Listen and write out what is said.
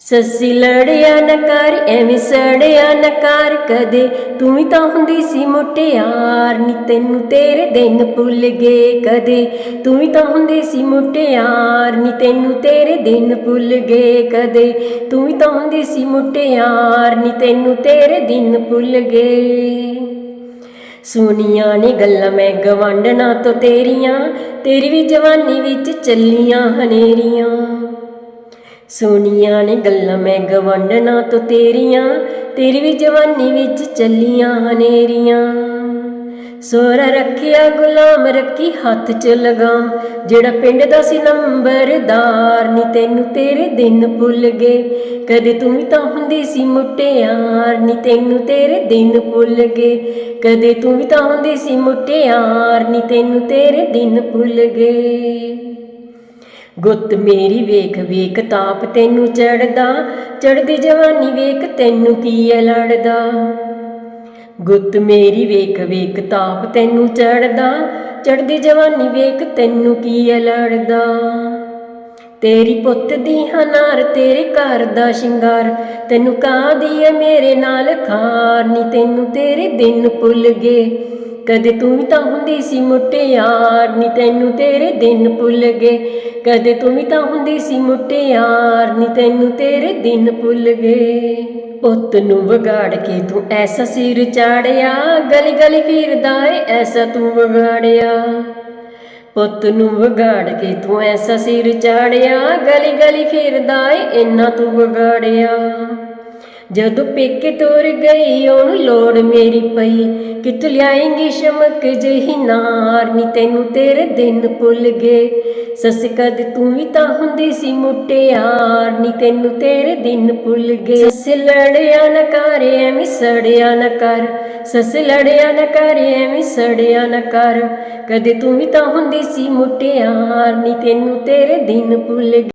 ਸੱਸੀ ਲੜਿਆ ਨਾ ਕਰ, ਐਵੇਂ ਸੜਿਆ ਨਾ ਕਰ ਕਦੇ। ਤੂੰ ਵੀ ਤਾਂ ਹੁੰਦੀ ਸੀ ਮੁਟਿਆਰ ਨੀ ਤੈਨੂੰ ਤੇਰੇ ਦਿਨ ਭੁੱਲ ਗਏ ਕਦੇ। ਤੂੰ ਵੀ ਤਾਂ ਹੁੰਦੀ ਸੀ ਮੁਟਿਆਰ ਨੀ ਤੈਨੂੰ ਤੇਰੇ ਦਿਨ ਭੁੱਲ ਗਏ ਕਦੇ। ਤੂੰ ਵੀ ਤਾਂ ਹੁੰਦੀ ਸੀ ਮੁਟਿਆਰ ਨੀ ਤੈਨੂੰ ਤੇਰੇ ਦਿਨ ਭੁੱਲ ਗਏ। ਸੁਣੀਆਂ ਨੇ ਗੱਲਾਂ ਮੈਂ ਗਵੰਡਣਾ ਤੋਂ ਤੇਰੀਆਂ, ਤੇਰੀ ਵੀ ਜਵਾਨੀ ਵਿੱਚ ਚੱਲੀਆਂ ਹਨੇਰੀਆਂ। ਸੁਣੀਆਂ ਨੇ ਗੱਲਾਂ ਮੈਂ ਗਵੰਡਣਾ ਤੋਂ ਤੇਰੀਆਂ, ਤੇਰੀ ਵੀ ਜਵਾਨੀ ਵਿੱਚ ਚੱਲੀਆਂ ਹਨੇਰੀਆਂ। ਸੋਹਰਾ ਰੱਖਿਆ ਗੁਲਾਮ, ਰੱਖੀ ਹੱਥ 'ਚ ਲਗਾਮ, ਜਿਹੜਾ ਪਿੰਡ ਦਾ ਸੀ ਨੰਬਰਦਾਰ, ਨੀ ਤੈਨੂੰ ਤੇਰੇ ਦਿਨ ਭੁੱਲ ਗਏ। ਕਦੇ ਤੂੰ ਵੀ ਤਾਂ ਹੁੰਦੀ ਸੀ ਮੁਟਿਆਰ, ਨੀ ਤੈਨੂੰ ਤੇਰੇ ਦਿਨ ਭੁੱਲ ਗਏ। ਕਦੇ ਤੂੰ ਵੀ ਤਾਂ ਹੁੰਦੀ ਸੀ ਮੁਟਿਆਰ, ਨੀ ਤੈਨੂੰ ਤੇਰੇ ਦਿਨ ਭੁੱਲ ਗਏ। ਗੁੱਤ ਮੇਰੀ ਵੇਖ ਵੇਖ ਤਾਪ ਤੈਨੂੰ ਚੜਦਾ ਚੜਦੀ ਜਵਾਨੀ ਵੇਖ ਤੈਨੂੰ ਕੀ ਐ ਲੜਦਾ। ਗੁੱਤ ਮੇਰੀ ਵੇਖ ਵੇਖ ਤਾਪ ਤੈਨੂੰ ਚੜਦਾ ਚੜਦੀ ਜਵਾਨੀ ਵੇਖ ਤੈਨੂੰ ਕੀ ਐ ਲੜਦਾ। ਤੇਰੀ ਪੁੱਤ ਦੀ ਹਨਾਰ ਤੇਰੇ ਘਰ ਦਾ ਸ਼ਿੰਗਾਰ, ਤੈਨੂੰ ਕਾਦੀ ਐ ਮੇਰੇ ਨਾਲ ਖਾਰ, ਨੀ ਤੈਨੂੰ ਤੇਰੇ ਦਿਨ ਭੁੱਲ ਗਏ। ਕਦੇ ਤੂੰ ਵੀ ਤਾਂ ਹੁੰਦੀ ਸੀ ਮੁਟਿਆਰ ਨੀ ਤੈਨੂੰ ਤੇਰੇ ਦਿਨ ਭੁੱਲ ਗਏ। ਕਦੇ ਤੂੰ ਵੀ ਤਾਂ ਹੁੰਦੀ ਸੀ ਮੁਟਿਆਰ ਨੀ ਤੈਨੂੰ ਤੇਰੇ ਦਿਨ ਭੁੱਲ ਗਏ। ਪੁੱਤ ਨੂੰ ਵਿਗਾੜ ਕੇ ਤੂੰ ਐਸਾ ਸਿਰ ਚਾੜਿਆ, ਗਲੀ ਗਲੀ ਫਿਰਦਾ ਏ, ਐਸਾ ਤੂੰ ਵਿਗਾੜਿਆ। ਪੁੱਤ ਨੂੰ ਵਿਗਾੜ ਕੇ ਤੂੰ ਐਸਾ ਸਿਰ ਚਾੜਿਆ, ਗਲੀ ਗਲੀ ਫਿਰਦਾ ਏ, ਇੰਨਾ ਤੂੰ ਵਿਗਾੜਿਆ। ਜਦੋਂ ਪੇਕੇ ਤੋਰ ਗਈ, ਉਹਨੂੰ ਲੋੜ ਮੇਰੀ ਪਈ। ਕਿੱਥੋਂ ਲਿਆਏਂਗੀ ਸ਼ਮਕ ਜਿਹੀ ਨਾਰ? ਨੀ ਤੈਨੂੰ ਤੇਰੇ ਦਿਨ ਭੁੱਲ ਗਏ। ਸੱਸ ਕਦ ਤੂੰ ਵੀ ਤਾਂ ਹੁੰਦੀ ਸੀ ਮੁਟਿਆਰ ਨੀ ਤੈਨੂੰ ਤੇਰੇ ਦਿਨ ਭੁੱਲ ਗਏ। ਸੱਸ ਲੜਿਆ ਨਾ ਕਰ, ਐਵੇਂ ਸੜਿਆ ਨਾ ਕਰ। ਸੱਸ ਲੜਿਆ ਨਾ ਕਰ, ਐਵੇਂ ਸੜਿਆ ਨਾ ਕਰ। ਕਦੇ ਤੂੰ ਵੀ ਤਾਂ ਹੁੰਦੀ ਸੀ ਮੁਟਿਆਰ ਨੀ ਤੈਨੂੰ ਤੇਰੇ ਦਿਨ ਭੁੱਲ ਗਏ